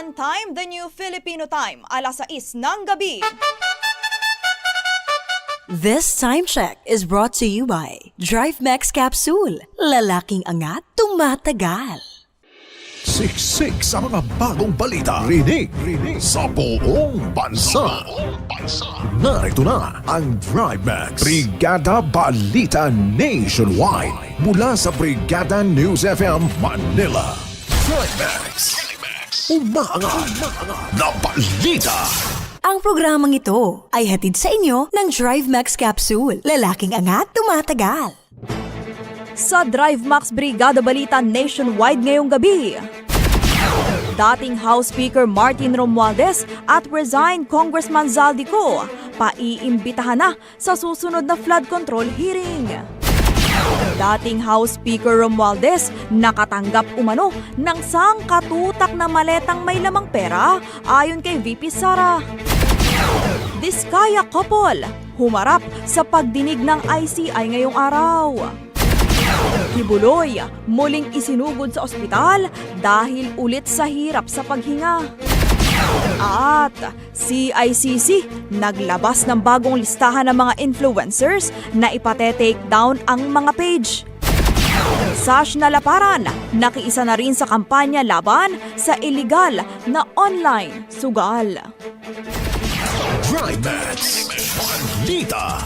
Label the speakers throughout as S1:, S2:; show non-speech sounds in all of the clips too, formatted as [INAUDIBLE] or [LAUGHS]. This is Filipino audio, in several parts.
S1: One time, the new Filipino time, alas 6 ng gabi.
S2: This time check is brought to you by Drive Max Capsule. Lalaking angat, tumatagal.
S3: Siksik sa mga bagong balita. Rinig, rinig sa buong bansa. Narito na ang Drive Max. Brigada Balita Nationwide. Mula sa Brigada News FM Manila. Drive Max. Umaangat na.
S2: Ang programang ito ay hatid sa inyo ng Drive Max Capsule. Lalaking angat, tumatagal.
S1: Sa Drive Max Brigada Balita Nationwide ngayong gabi. Dating House Speaker Martin Romualdez at resigned Congressman Zaldico paiimbitahan na sa susunod na flood control hearing. Dating House Speaker Romualdez nakatanggap umano ng sangkatutak na maletang may lamang pera ayon kay VP Sara. Diskaya couple humarap sa pagdinig ng ICI ngayong araw. Kibuloy, muling isinugod sa ospital dahil ulit sa hirap sa paghinga. At CICC naglabas ng bagong listahan ng mga influencers na ipate-take down ang mga page. Sash na laparan, nakiisa na rin sa kampanya laban sa illegal na online sugal.
S3: Balita.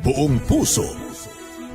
S3: Buong puso.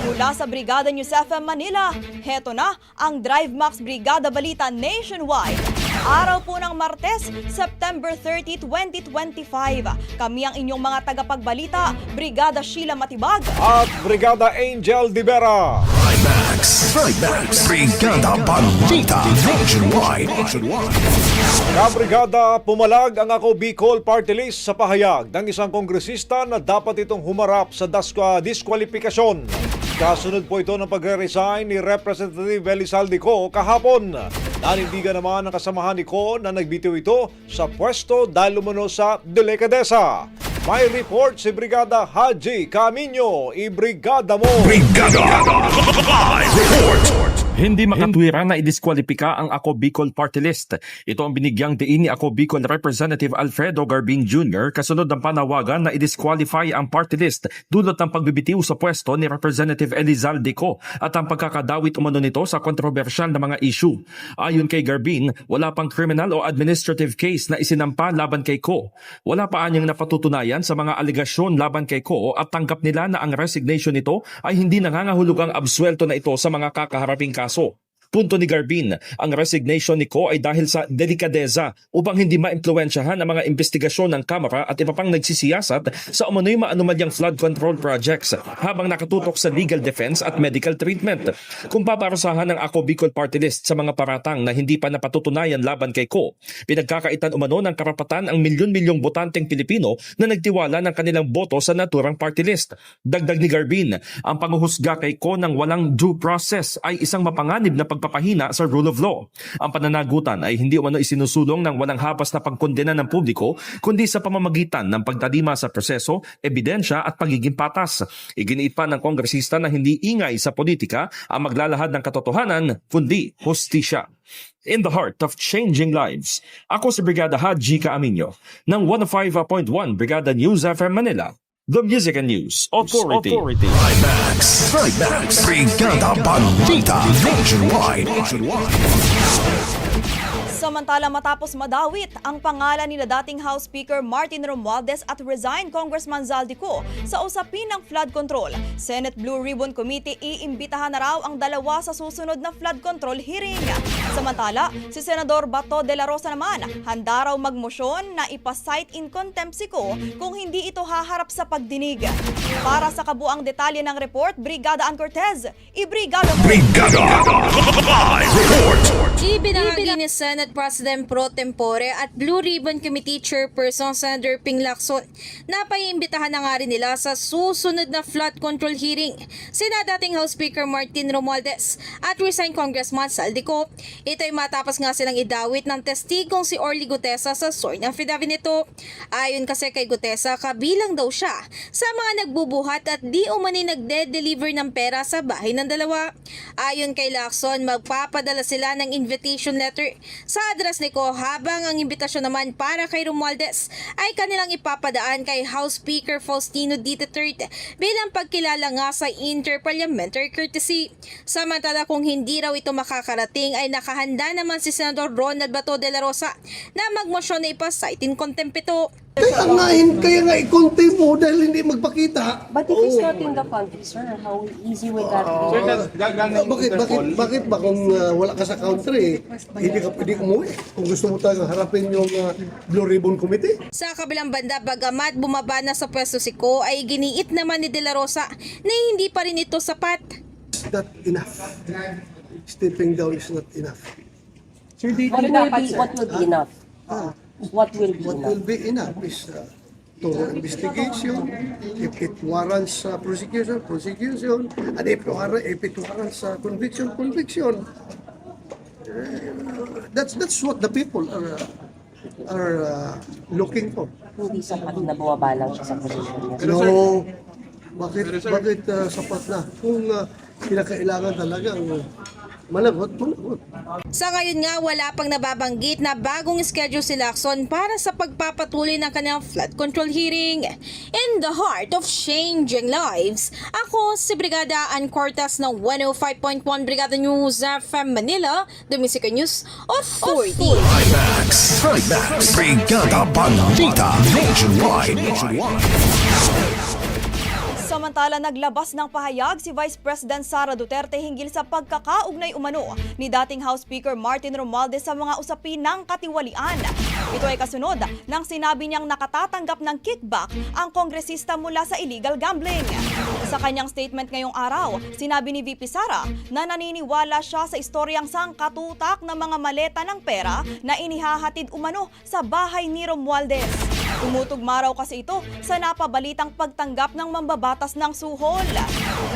S1: Mula sa Brigada News FM Manila, heto na ang Drive Max Brigada Balita Nationwide. Araw po ng Martes, September 30, 2025. Kami ang inyong mga tagapagbalita, Brigada Sheila Matibag,
S4: at Brigada Angel Divera.
S3: Thrive Max. Thrive Max. Brigada Balita Nationwide. Nationwide.
S4: Kabrigada, pumalag ang ako Bicol Party List sa pahayag ng isang kongresista na dapat itong humarap sa daskwa diskwalifikasyon. Kasunod po ito ng pagre-resign ni Representative Elizalde Co kahapon. Nanindigan naman ang kasamahan ni Co na nagbitiw ito sa pwesto dahil umano sa delikadesa. May report si Brigada Haji Camino. I-brigada mo!
S5: Brigada. Live report.
S6: Hindi makatwira na idiskwalipika ang Ako Bicol Party List. Ito ang binigyang diin ni Ako Bicol Representative Alfredo Garbin Jr. kasunod ng panawagan na idisqualify ang party list dulot ng pagbibitiw sa pwesto ni Representative Elizalde Co at ang pagkakadawit umano nito sa kontrobersyal na mga issue. Ayon kay Garbin, wala pang criminal o administrative case na isinampa laban kay Co. Wala pa anyang napatutunayan sa mga aligasyon laban kay Co at tanggap nila na ang resignation nito ay hindi nangangahulugang absuelto na ito sa mga kakaharaping kaso. そう。Punto ni Garbin, ang resignation ni Ko ay dahil sa delikadeza upang hindi maimpluwensyahan ang mga investigasyon ng Kamara at iba pang nagsisiyasat sa umano'y maanumalyang flood control projects habang nakatutok sa legal defense at medical treatment. Kung paparusahan ng Ako Bicol Party List sa mga paratang na hindi pa napatutunayan laban kay Ko, pinagkakaitan umano ng karapatan ang milyon-milyong botanteng Pilipino na nagtiwala ng kanilang boto sa naturang party list. Dagdag ni Garbin, ang panguhusga kay Ko ng walang due process ay isang mapanganib na pagpapahina sa rule of law. Ang pananagutan ay hindi umano isinusulong ng walang habas na pagkondena ng publiko, kundi sa pamamagitan ng pagdadima sa proseso, ebidensya at pagiging patas. Iginiit pa ng kongresista na hindi ingay sa politika ang maglalahad ng katotohanan, kundi hustisya. In the heart of changing lives, ako si Brigada Haji Kaaminyo ng 105.1 Brigada News FM Manila, the Music and News Authority.
S3: Max, Max, Brigada Balita Nationwide.
S1: Samantala matapos madawit ang pangalan ni dating House Speaker Martin Romualdez at resign Congressman Zaldico sa usapin ng flood control, Senate Blue Ribbon Committee iimbitahan na raw ang dalawa sa susunod na flood control hearing. Samantala, si Senador Bato de la Rosa naman handa raw magmosyon na ipasight in contempt si Ko kung hindi ito haharap sa pagdinig. Para sa kabuang detalye ng report, Brigada Ann Cortez, ibrigada!
S5: Brigada [LAUGHS] Report.
S7: Ibinahagi ni Senate President Pro Tempore at Blue Ribbon Committee Chairperson Senator Ping Lacson na paiimbitahan na nga rin nila sa susunod na flood control hearing sina dating House Speaker Martin Romualdez at resigned Congressman Saldico. Ito ay matapos nga silang idawit ng testigong si Orly Gutesa sa soy ng affidavit nito. Ayon kasi kay Gutesa, kabilang daw siya sa mga nagbubuhat at di umani nagde-deliver ng pera sa bahay ng dalawa. Ayon kay Lacson, magpapadala sila ng invitation letter sa address ni Ko habang ang imbitasyon naman para kay Romualdez ay kanilang ipapadaan kay House Speaker Faustino D. III bilang pagkilala nga sa interparliamentary courtesy. Samantala kung hindi raw ito makakarating ay nakahanda naman si Senador Ronald Bato de la Rosa na magmosyon na ipasight in contempt ito.
S8: Kaya nga, kaya nga ikonti mo dahil hindi magpakita.
S9: But if he's not in the country, sir, how easy would that be?
S8: Ah, bakit, bakit, bakit ba kung ah, wala ka sa country, hindi ka pwede umuwi? Kung gusto mo talagang harapin yung ah, Blue Ribbon Committee?
S7: Sa kabilang banda, bagamat bumaba na sa pwesto si Ko, ay giniit naman ni De La Rosa na hindi pa rin ito sapat.
S8: Is that enough? Stepping down is not enough.
S9: What will be, what will be enough? What will be
S8: What
S9: enough?
S8: will be enough is uh, thorough investigation, if it warrants uh, prosecution, prosecution, and if, war- if it warrants uh, conviction, conviction. Uh, that's that's what the people are uh, are uh, looking for.
S9: Hindi sapat na bumaba lang siya sa position niya.
S8: No, bakit bakit uh, sapat na? Kung uh, kinakailangan talagang uh, managot, managot.
S7: Sa ngayon nga, wala pang nababanggit na bagong schedule si Lacson para sa pagpapatuloy ng kanyang flood control hearing. In the heart of changing lives, ako si Brigada Ann Cortas ng 105.1 Brigada News FM Manila, The Music News Authority.
S3: Max, Max, Brigada Balita Nationwide.
S1: Samantala, naglabas ng pahayag si Vice President Sara Duterte hinggil sa pagkakaugnay umano ni dating House Speaker Martin Romualdez sa mga usapin ng katiwalian. Ito ay kasunod nang sinabi niyang nakatatanggap ng kickback ang kongresista mula sa illegal gambling. Sa kanyang statement ngayong araw, sinabi ni VP Sara na naniniwala siya sa istoryang sangkatutak ng mga maleta ng pera na inihahatid umano sa bahay ni Romualdez. Tumutugma raw kasi ito sa napabalitang pagtanggap ng mambabatas ng suhol.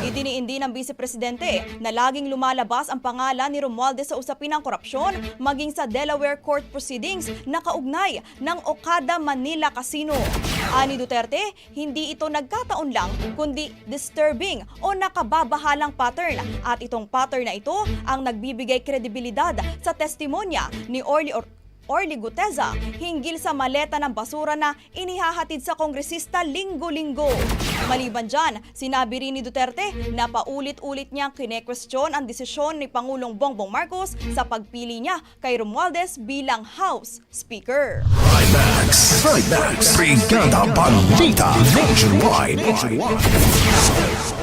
S1: Idiniin din ng Vice Presidente na laging lumalabas ang pangalan ni Romualdez sa usapin ng korupsyon maging sa Delaware Court proceedings na kaugnay ng Okada Manila Casino. Ani Duterte, hindi ito nagkataon lang kundi disturbing o nakababahalang pattern at itong pattern na ito ang nagbibigay kredibilidad sa testimonya ni Orly Or- Orly Guteza hinggil sa maleta ng basura na inihahatid sa kongresista linggo-linggo. Maliban dyan, sinabi rin ni Duterte na paulit-ulit niyang kinekwestiyon ang desisyon ni Pangulong Bongbong Marcos sa pagpili niya kay Romualdez bilang House Speaker.
S3: Trimax. Trimax. Brigada Balita Nationwide.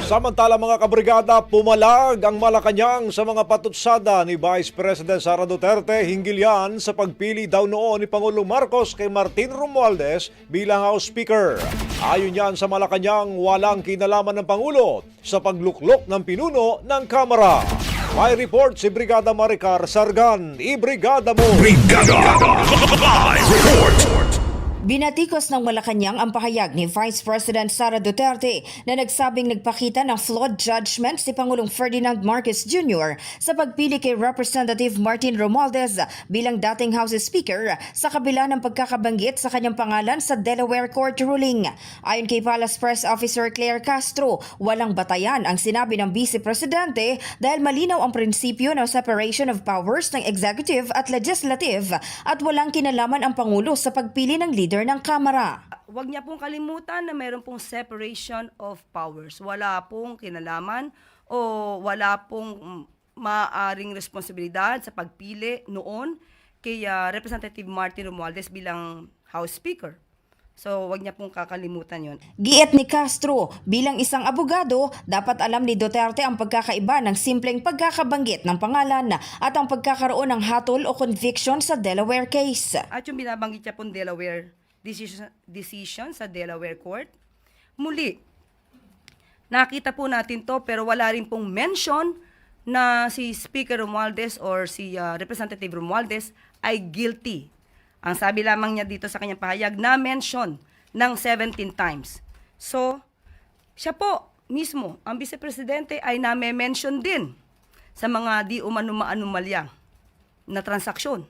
S4: Samantala mga kabrigada, pumalag ang Malacanang sa mga patutsada ni Vice President Sara Duterte hinggil yan sa pagpili daw noon ni Pangulong Marcos kay Martin Romualdez bilang House Speaker. Ayon yan sa Malacanang, walang kinalaman ng Pangulo sa pagluklok ng pinuno ng Kamara. May report si Brigada Maricar Sargan. I-brigada mo!
S5: Brigada [LAUGHS] Live Report.
S10: Binatikos ng Malacanang ang pahayag ni Vice President Sara Duterte na nagsabing nagpakita ng flawed judgment si Pangulong Ferdinand Marcos Jr. sa pagpili kay Representative Martin Romualdez bilang dating House Speaker sa kabila ng pagkakabanggit sa kanyang pangalan sa Delaware Court ruling. Ayon kay Palace Press Officer Claire Castro, walang batayan ang sinabi ng Vice Presidente dahil malinaw ang prinsipyo ng separation of powers ng executive at legislative at walang kinalaman ang Pangulo sa pagpili ng leader ng Kamara.
S9: Huwag niya pong kalimutan na mayroon pong separation of powers. Wala pong kinalaman o wala pong maaring responsibilidad sa pagpili noon kay ah, Representative Martin Romualdez bilang House Speaker. So, wag niya pong kakalimutan yon.
S10: Giit ni Castro, bilang isang abogado, dapat alam ni Duterte ang pagkakaiba ng simpleng pagkakabanggit ng pangalan at ang pagkakaroon ng hatol o conviction sa Delaware case.
S9: At yung binabanggit niya pong Delaware decision, decision sa Delaware Court, muli, nakita po natin to pero wala rin pong mention na si Speaker Romualdez or si ah, Representative Romualdez ay guilty. Ang sabi lamang niya dito sa kanyang pahayag na mention ng 17 times. So, siya po mismo, ang Vice Presidente ay name-mention din sa mga di umano maanumalya na transaksyon.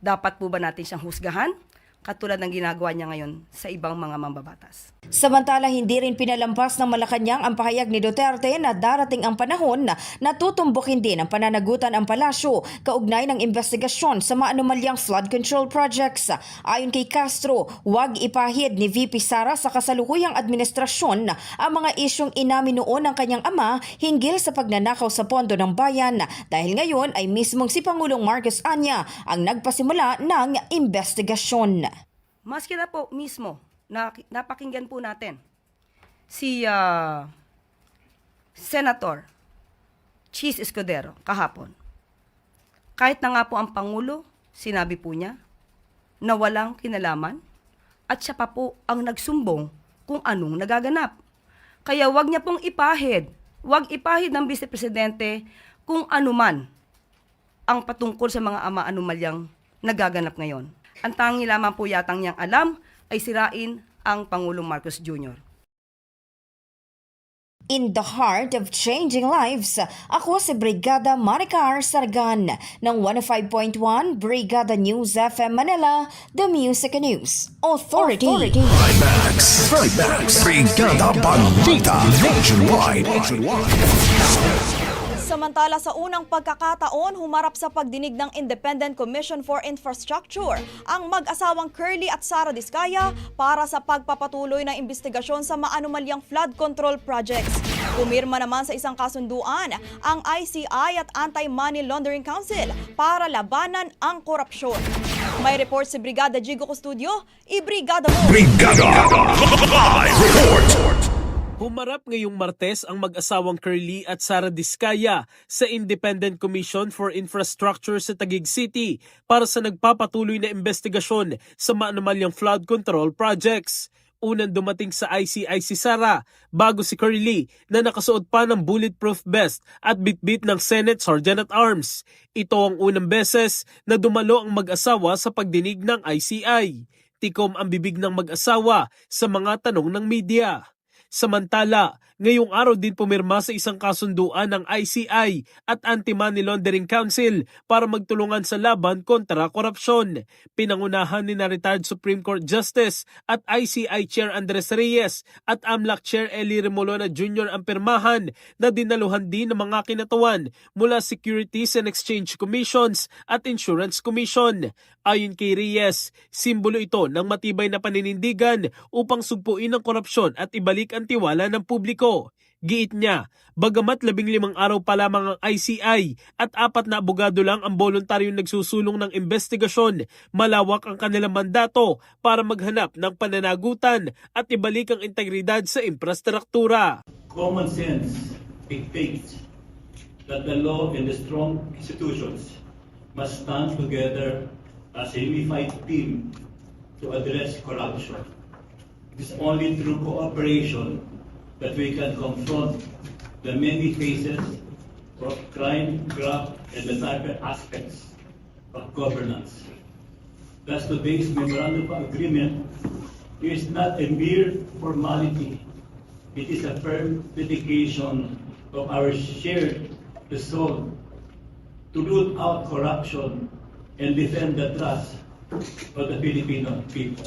S9: Dapat po ba natin siyang husgahan? Katulad ng ginagawa niya ngayon sa ibang mga mambabatas.
S10: Samantala, hindi rin pinalampas ng Malacanang ang pahayag ni Duterte na darating ang panahon na tutumbukin din ang pananagutan ang palasyo kaugnay ng investigasyon sa maanumalyang flood control projects. Ayon kay Castro, huwag ipahid ni VP Sara sa kasalukuyang administrasyon ang mga isyong inamin noon ng kanyang ama hinggil sa pagnanakaw sa pondo ng bayan dahil ngayon ay mismong si Pangulong Marcos Anya ang nagpasimula ng investigasyon.
S9: Maski na po mismo, na, napakinggan po natin si ah, Senator Cheese Escudero kahapon. Kahit na nga po ang Pangulo, sinabi po niya na walang kinalaman at siya pa po ang nagsumbong kung anong nagaganap. Kaya wag niya pong ipahid, wag ipahid ng Vice Presidente kung anuman ang patungkol sa mga ama anumalyang nagaganap ngayon. Ang tangi lamang po yatang niyang alam ay sirain ang Pangulong Marcos Jr.
S10: In the heart of changing lives, ako si Brigada Maricar Sargan ng 105.1 Brigada News FM Manila, The Music News Authority.
S3: Trimax. Trimax. Brigada Balita Nationwide.
S1: Samantala sa unang pagkakataon, humarap sa pagdinig ng Independent Commission for Infrastructure ang mag-asawang Curly at Sara Diskaya para sa pagpapatuloy ng investigasyon sa maanumalyang flood control projects. Pumirma naman sa isang kasunduan ang ICI at Anti-Money Laundering Council para labanan ang korupsyon. May report si Brigada Jigo Custodio, i-brigada mo!
S5: Brigada Live Report.
S11: Humarap ngayong Martes ang mag-asawang Curly at Sara Diskaya sa Independent Commission for Infrastructure sa Taguig City para sa nagpapatuloy na investigasyon sa maanumalyang flood control projects. Unang dumating sa ICI si Sara bago si Curly na nakasuot pa ng bulletproof vest at bitbit ng Senate Sergeant at Arms. Ito ang unang beses na dumalo ang mag-asawa sa pagdinig ng ICI. tikom ang bibig ng mag-asawa sa mga tanong ng media. Samantala, ngayong araw din pumirma sa isang kasunduan ng ICI at Anti-Money Laundering Council para magtulungan sa laban kontra korupsyon. Pinangunahan ni na retired Supreme Court Justice at ICI Chair Andres Reyes at AMLAC Chair Eli Remolona Jr. ang pirmahan na dinaluhan din ng mga kinatawan mula Securities and Exchange Commissions at Insurance Commission. Ayon kay Reyes, simbolo ito ng matibay na paninindigan upang sugpuin ang korupsyon at ibalik ang tiwala ng publiko. Giit niya, bagamat labing limang araw pa lamang ang ICI at apat na abogado lang ang voluntaryong nagsusulong ng investigasyon, malawak ang kanilang mandato para maghanap ng pananagutan at ibalik ang integridad sa infrastruktura.
S12: Common sense dictates that the law and the strong institutions must stand together as a unified team to address corruption. It is only through cooperation that we can confront the many faces of crime, graft, and the cyber aspects of governance. Thus, today's memorandum of agreement is not a mere formality. It is a firm dedication of our shared resolve to root out corruption and defend the trust of the Filipino people.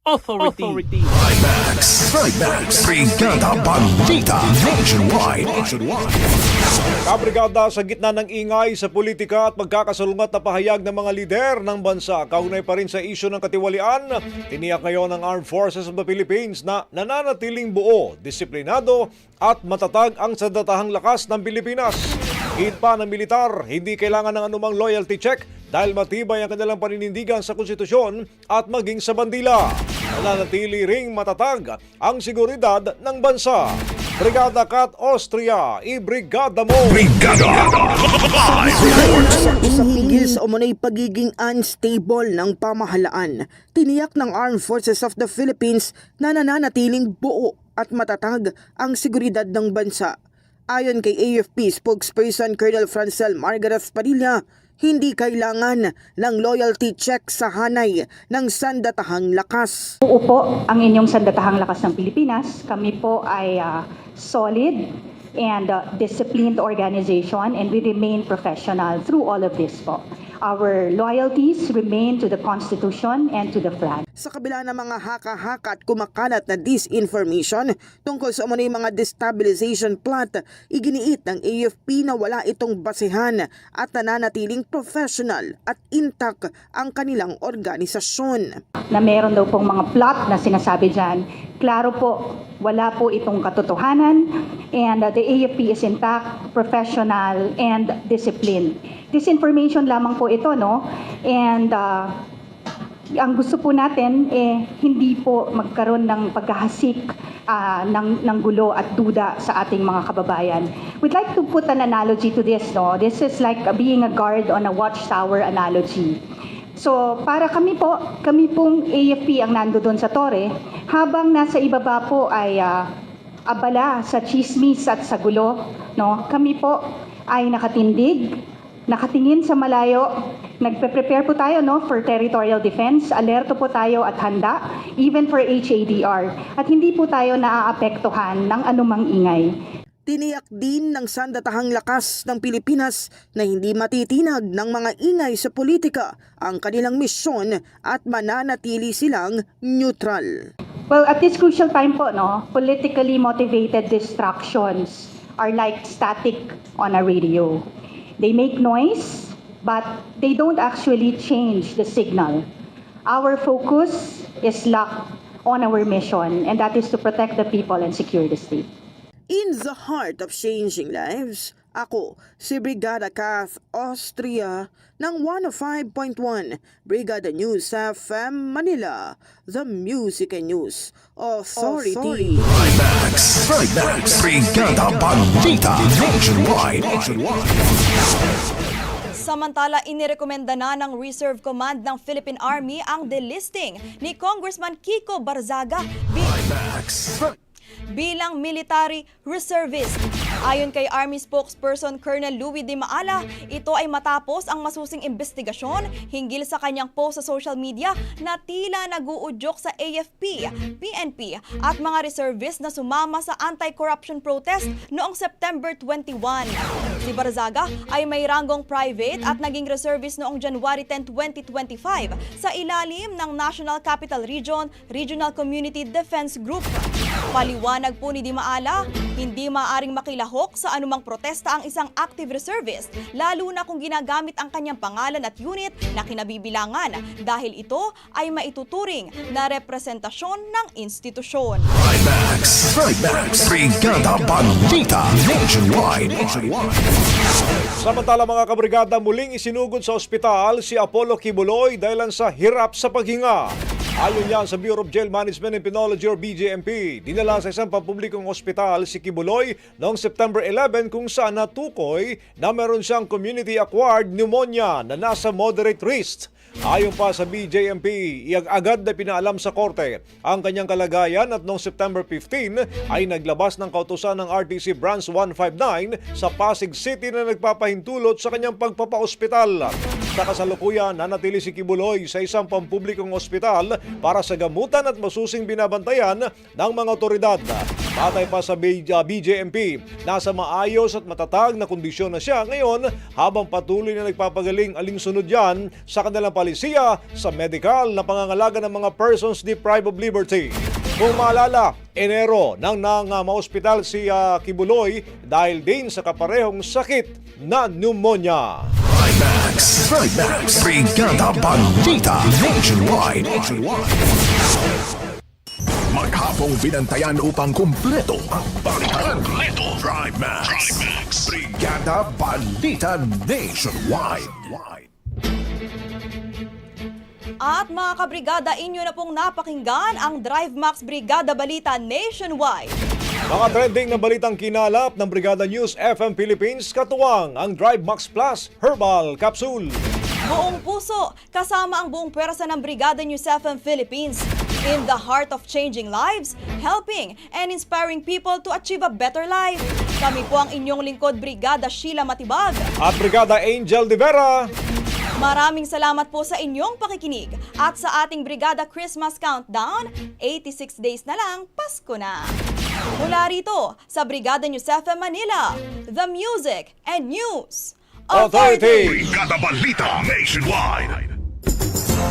S11: Authority.
S5: Max, Max, Brigada Balita Nationwide.
S4: Kabrigada sa gitna ng ingay sa politika at magkakasalungat na pahayag ng mga lider ng bansa, kaunay pa rin sa isyo ng katiwalian, tiniyak ngayon ng Armed Forces of the Philippines na nananatiling buo, disiplinado at matatag ang sandatahang lakas ng Pilipinas. Hit pa ng militar, hindi kailangan ng anumang loyalty check dahil matibay ang kanilang paninindigan sa konstitusyon at maging sa bandila. Nananatili ring matatag ang seguridad ng bansa. Brigada Kat Austria, i-brigada mo!
S5: Brigada Live Report.
S13: Sa pigil sa umunay pagiging unstable ng pamahalaan, tiniyak ng Armed Forces of the Philippines na nananatiling buo at matatag ang seguridad ng bansa. Ayon kay AFP spokesperson Colonel Francel Margaret Padilla, hindi kailangan ng loyalty check sa hanay ng sandatahang lakas.
S14: Buo po ang inyong sandatahang lakas ng Pilipinas. Kami po ay ah, solid and ah, disciplined organization and we remain professional through all of this po. Our loyalties remain to the Constitution and to the flag.
S13: Sa kabila ng mga haka-haka at kumakalat na disinformation tungkol sa umunay mga destabilization plot, iginiit ng AFP na wala itong basehan at nananatiling professional at intact ang kanilang organisasyon.
S14: Na meron daw pong mga plot na sinasabi dyan. Klaro po, wala po itong katotohanan and ah, the AFP is intact, professional and disciplined. Disinformation lamang po ito, no? And ah, ang gusto po natin eh hindi po magkaroon ng pagkahasik ah, ng ng gulo at duda sa ating mga kababayan. We'd like to put an analogy to this, no. This is like being a guard on a watchtower analogy. So, para kami po, kami pong AFP ang nando doon sa tore, habang nasa ibaba po ay ah, abala sa chismis at sa gulo, no? Kami po ay nakatindig, nakatingin sa malayo, nagpe-prepare po tayo no for territorial defense, alerto po tayo at handa even for HADR at hindi po tayo naaapektuhan ng anumang ingay.
S13: Tiniyak din ng sandatahang lakas ng Pilipinas na hindi matitinag ng mga ingay sa politika ang kanilang misyon at mananatili silang neutral.
S14: Well, at this crucial time po, no, politically motivated distractions are like static on a radio. They make noise, but they don't actually change the signal. Our focus is locked on our mission, and that is to protect the people and secure the state.
S13: In the heart of changing lives, ako si Brigada Kath Austria ng 105.1 Brigada News FM Manila, the Music and News Authority.
S5: Max, Max, Brigada Balita Nationwide.
S1: Samantala, inirekomenda na ng Reserve Command ng Philippine Army ang delisting ni Congressman Kiko Barzaga bi- bilang military reservist. Ayon kay Army spokesperson Colonel Louis Di Maala, ito ay matapos ang masusing investigasyon hinggil sa kanyang post sa social media na tila naguudyok sa AFP, PNP at mga reservists na sumama sa anti-corruption protest noong September 21. Si Barzaga ay may ranggong private at naging reservist noong January 10, 2025 sa ilalim ng National Capital Region Regional Community Defense Group. Paliwanag po ni Di Maala, hindi maaring makilahok sa anumang protesta ang isang active reservist, lalo na kung ginagamit ang kanyang pangalan at unit na kinabibilangan dahil ito ay maituturing na representasyon ng institusyon.
S3: Trimax, Trimax, Brigada Balita Nationwide.
S4: Samantala mga kabrigada, muling isinugod sa ospital si Apollo Kibuloy dahil sa hirap sa paghinga. Ayon yan sa Bureau of Jail Management and Penology or BJMP, dinala sa isang pampublikong ospital si Kibuloy noong September 11 kung saan natukoy na meron siyang community-acquired pneumonia na nasa moderate risk. Ayon pa sa BJMP, iyag agad na pinaalam sa korte ang kanyang kalagayan at noong September 15 ay naglabas ng kautosan ng RTC Branch 159 sa Pasig City na nagpapahintulot sa kanyang pagpapaospital. Sa kasalukuyan, nanatili si Kibuloy sa isang pampublikong ospital para sa gamutan at masusing binabantayan ng mga otoridad. Patay pa sa BJMP, nasa maayos at matatag na kondisyon na siya ngayon habang patuloy na nagpapagaling alinsunod yan sa kanilang palisiya sa medical na pangangalaga ng mga persons deprived of liberty. Kung maalala, Enero nang nang uh, maospital si uh, Kibuloy dahil din sa kaparehong sakit na pneumonia.
S3: Trimax, Trimax, Brigada Balita Nationwide. Maghapong binantayan upang kumpleto ang balitan. Kumpleto. Trimax, Trimax, Brigada Balita Nationwide.
S1: At mga kabrigada, inyo na pong napakinggan ang Drive Max Brigada Balita Nationwide.
S4: Mga trending na balitang kinalap ng Brigada News FM Philippines katuwang ang Drive Max Plus Herbal Capsule.
S1: Buong puso, kasama ang buong pwersa ng Brigada News FM Philippines. In the heart of changing lives, helping and inspiring people to achieve a better life. Kami po ang inyong lingkod, Brigada Sheila Matibag.
S4: At Brigada Angel de Vera.
S1: Maraming salamat po sa inyong pakikinig at sa ating Brigada Christmas Countdown, 86 days na lang, Pasko na. Mula rito sa Brigada News FM Manila, The Music and News Authority.
S5: Brigada Balita Nationwide.